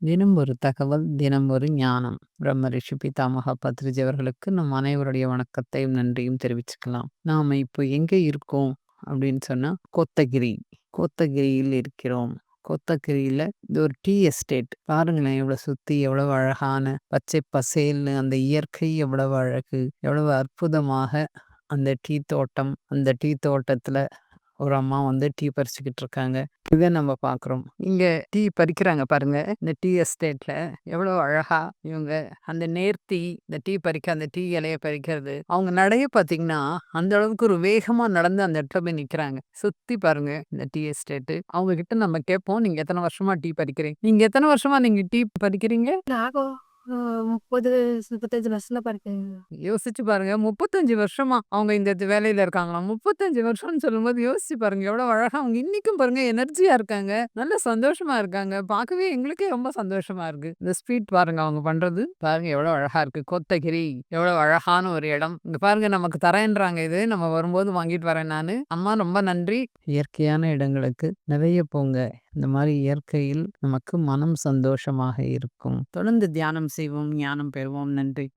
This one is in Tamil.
தினம் ஒரு தகவல், தினம் ஒரு ஞானம். பிரம்ம ரிஷி பிதாமகா பத்ரிஜி அவர்களுக்கு நம் அனைவருடைய வணக்கத்தையும், நன்றியும் தெரிவிச்சுக்கலாம். நாம இப்போ எங்க இருக்கோம் அப்படின்னு சொன்னா, கோத்தகிரி. கோத்தகிரியில் இருக்கிறோம். கோத்தகிரியில இது ஒரு டீ எஸ்டேட். பாருங்களேன் எவ்வளவு சுத்தி எவ்வளவு அழகான பச்சை பசேல்னு அந்த இயற்கை எவ்வளவு அழகு. எவ்வளவு அற்புதமாக அந்த டீ தோட்டம். அந்த டீ தோட்டத்துல ஒரு அம்மா வந்து டீ பறிச்சுக்கிட்டு இருக்காங்க. இதை நம்ம பார்க்குறோம். இங்கே டீ பறிக்கிறாங்க பாருங்க. இந்த டீ எஸ்டேட்டில் எவ்வளோ அழகா இவங்க அந்த நேர்த்தி, இந்த டீ பறிக்க அந்த டீ இலையை பறிக்கிறது. அவங்க நடைய பார்த்தீங்கன்னா, அந்த அளவுக்கு ஒரு வேகமாக நடந்து அந்த இடத்துல போய் நிற்கிறாங்க சுற்றி பாருங்க இந்த டீ எஸ்டேட்டு. அவங்க கிட்ட நம்ம கேட்போம், நீங்கள் எத்தனை வருஷமா டீ பறிக்கிறீங்க? நீங்கள் எத்தனை வருஷமா நீங்கள் டீ பறிக்கிறீங்க?" முப்பது முப்பத்தஞ்சு 30, 35 வருஷத்துல பறிக்கிறேங்க. யோசிச்சு பாருங்க. 35 வருஷமா அவங்க இந்த வேலையில இருக்காங்களாம். 35 வருஷம்னு சொல்லும்போது யோசிச்சு பாருங்க. எவ்வளோ அழகா அவங்க இன்னைக்கும் பாருங்க எனர்ஜியா இருக்காங்க. நல்ல சந்தோஷமா இருக்காங்க. பார்க்கவே எங்களுக்கே ரொம்ப சந்தோஷமா இருக்கு. இந்த ஸ்பீட் பாருங்க அவங்க பண்றது. பாருங்க எவ்வளோ அழகா இருக்கு. கொத்தகிரி எவ்வளோ அழகான ஒரு இடம். இங்க பாருங்க நமக்கு தரேன்றாங்க இது. நம்ம வரும்போது வாங்கிட்டு வரேன் நானு. அம்மா ரொம்ப நன்றி. இயற்கையான இடங்களுக்கு நிறைய போங்க. இந்த மாதிரி இயற்கையில் நமக்கு மனம் சந்தோஷமாக இருக்கும். தொடர்ந்து தியானம் செய்வோம், ஞானம் பெறுவோம். நன்றி.